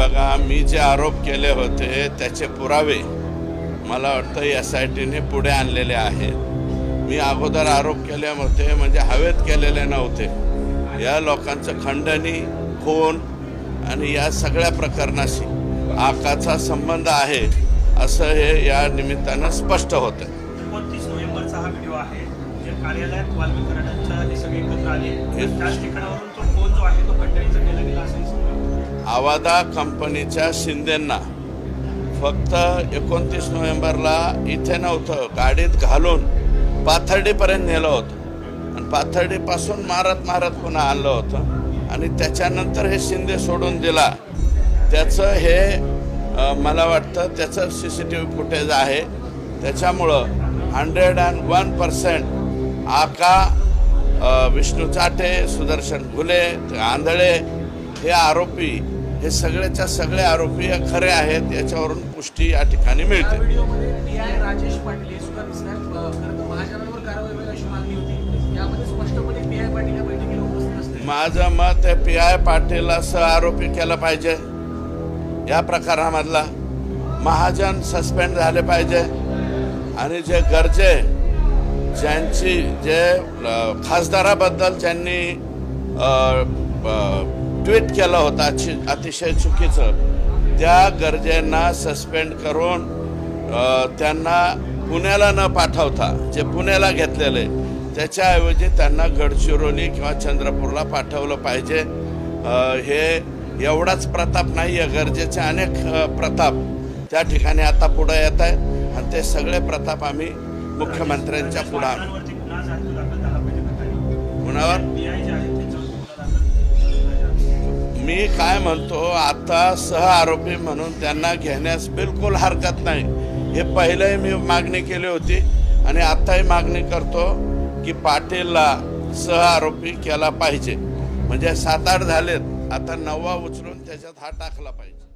बघा मी जे आरोप केले होते त्याचे पुरावे मला वाटतं एस आय टीने पुढे आणलेले आहेत. मी अगोदर आरोप केले होते म्हणजे हवेत केलेले नव्हते. या लोकांचं खंडणी खून आणि या सगळ्या प्रकरणाशी आकाचा संबंध आहे असं हे या निमित्तानं स्पष्ट होतं. एकोणतीस नोव्हेंबरचा हा व्हिडिओ आहे. जे कार्यालयात कराडांच्या हे सगळे एकत्र आले. त्याच ठिकाणावरून तो फोन जो आहे तो खंडणीचा केला गेला असं आवादा कंपनीच्या शिंदेंना. फक्त एकोणतीस नोव्हेंबरला इथे नव्हतं गाडीत घालून पाथर्डीपर्यंत नेलं होतं. आणि पाथर्डीपासून मारत मारत पुन्हा आणलं होतं. आणि त्याच्यानंतर हे शिंदे सोडून दिला. त्याचं हे मला वाटतं त्याचं C C T V footage आहे. त्याच्यामुळं हंड्रेड अँड वन पर्सेंट आका विष्णू चाटे सुदर्शन घुले आंधळे हे आरोपी हे सगळेच्या सगळे आरोपी हे खरे आहेत याच्यावरून पुष्टी या ठिकाणी मिळते. हे माझं मत आहे पी आय पाटील असं आरोपी केलं पाहिजे. या प्रकारामधला महाजन सस्पेंड झाले पाहिजे. आणि जे गरजे ज्यांची जे खासदाराबद्दल ज्यांनी ट्विट केलं होतं अति अतिशय चुकीचं. त्या गरजेंना सस्पेंड करून त्यांना पुण्याला न पाठवता जे पुण्याला घेतलेले त्याच्याऐवजी त्यांना गडचिरोली किंवा चंद्रपूरला पाठवलं पाहिजे. हे एवढाच प्रताप नाही आहे गरजेचे अनेक प्रताप त्या ठिकाणी आता पुढे येत आहे आणि ते सगळे प्रताप आम्ही मुख्यमंत्र्यांच्या पुढे कुणावर? मी काय म्हणतो आता सह आरोपी म्हणून त्यांना घेण्यास बिलकुल हरकत नाही. हे पहिलंही मी मागणी केली होती आणि आत्ताही मागणी करतो की पाटीलला सह आरोपी केला पाहिजे. म्हणजे सात आठ झालेत आता नववा उचलून त्याच्यात हा टाकला पाहिजे.